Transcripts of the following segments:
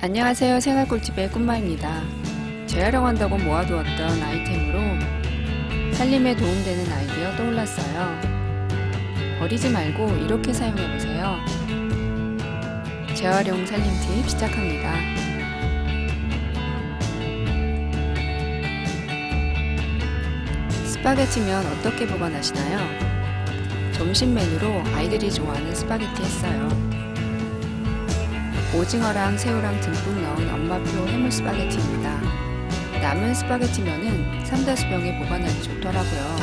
안녕하세요. 생활꿀팁의 꿈마입니다. 재활용한다고 모아두었던 아이템으로 살림에 도움되는 아이디어 떠올랐어요. 버리지 말고 이렇게 사용해보세요. 재활용 살림 팁 시작합니다. 스파게티면 어떻게 보관하시나요? 점심 메뉴로 아이들이 좋아하는 스파게티 했어요. 오징어랑 새우랑 듬뿍 넣은 엄마표 해물 스파게티입니다. 남은 스파게티면은 삼다수병에 보관하기 좋더라고요.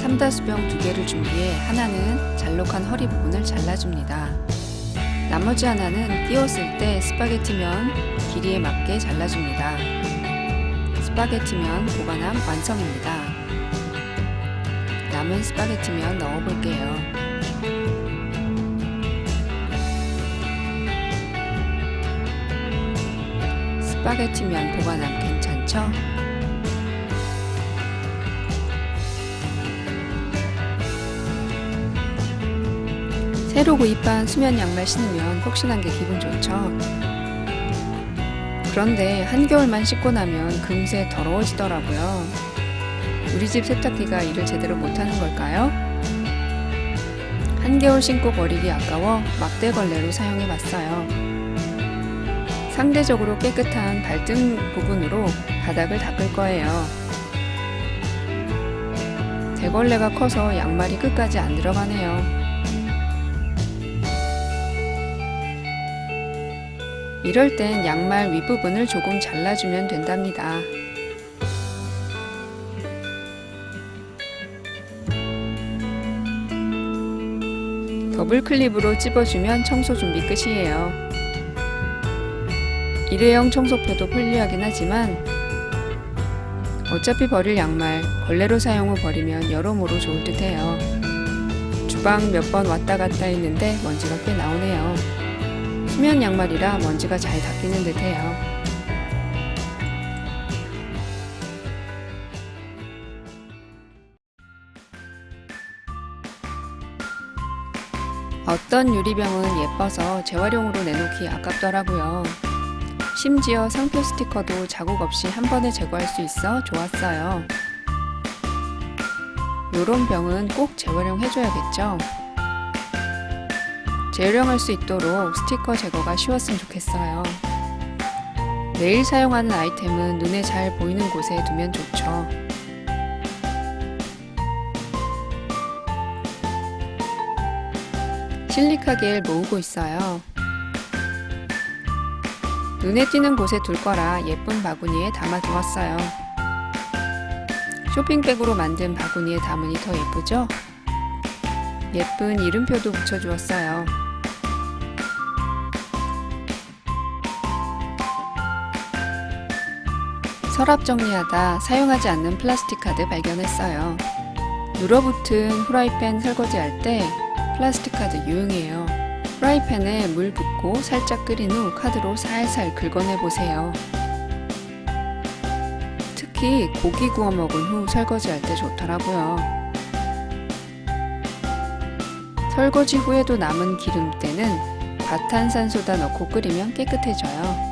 삼다수병 두 개를 준비해 하나는 잘록한 허리 부분을 잘라줍니다. 나머지 하나는 띄웠을 때 스파게티면 길이에 맞게 잘라줍니다. 스파게티면 보관함 완성입니다. 남은 스파게티면 넣어볼게요. 스파게티 면 보관함 괜찮죠? 새로 구입한 수면 양말 신으면 혹시난 게 기분 좋죠? 그런데 한겨울만 신고 나면 금세 더러워지더라고요. 우리 집 세탁기가 일을 제대로 못하는 걸까요? 한겨울 신고 버리기 아까워 막대걸레로 사용해 봤어요. 상대적으로 깨끗한 발등 부분으로 바닥을 닦을 거예요. 대걸레가 커서 양말이 끝까지 안 들어가네요. 이럴 땐 양말 윗부분을 조금 잘라주면 된답니다. 더블 클립으로 찝어주면 청소 준비 끝이에요. 일회용 청소표도 편리하긴 하지만 어차피 버릴 양말 걸레로 사용 후 버리면 여러모로 좋을 듯해요. 주방 몇 번 왔다 갔다 했는데 먼지가 꽤 나오네요. 수면 양말이라 먼지가 잘 닦이는 듯해요. 어떤 유리병은 예뻐서 재활용으로 내놓기 아깝더라고요. 심지어 상표 스티커도 자국 없이 한 번에 제거할 수 있어 좋았어요. 요런 병은 꼭 재활용 해줘야겠죠? 재활용할 수 있도록 스티커 제거가 쉬웠으면 좋겠어요. 매일 사용하는 아이템은 눈에 잘 보이는 곳에 두면 좋죠. 실리카겔 모으고 있어요. 눈에 띄는 곳에 둘 거라 예쁜 바구니에 담아 두었어요. 쇼핑백으로 만든 바구니에 담으니 더 예쁘죠? 예쁜 이름표도 붙여주었어요. 서랍 정리하다 사용하지 않는 플라스틱 카드 발견했어요. 눌어붙은 후라이팬 설거지할 때 플라스틱 카드 유용해요. 프라이팬에 물 붓고 살짝 끓인 후 카드로 살살 긁어내 보세요. 특히 고기 구워 먹은 후 설거지할 때 좋더라고요. 설거지 후에도 남은 기름때는 과탄산소다 넣고 끓이면 깨끗해져요.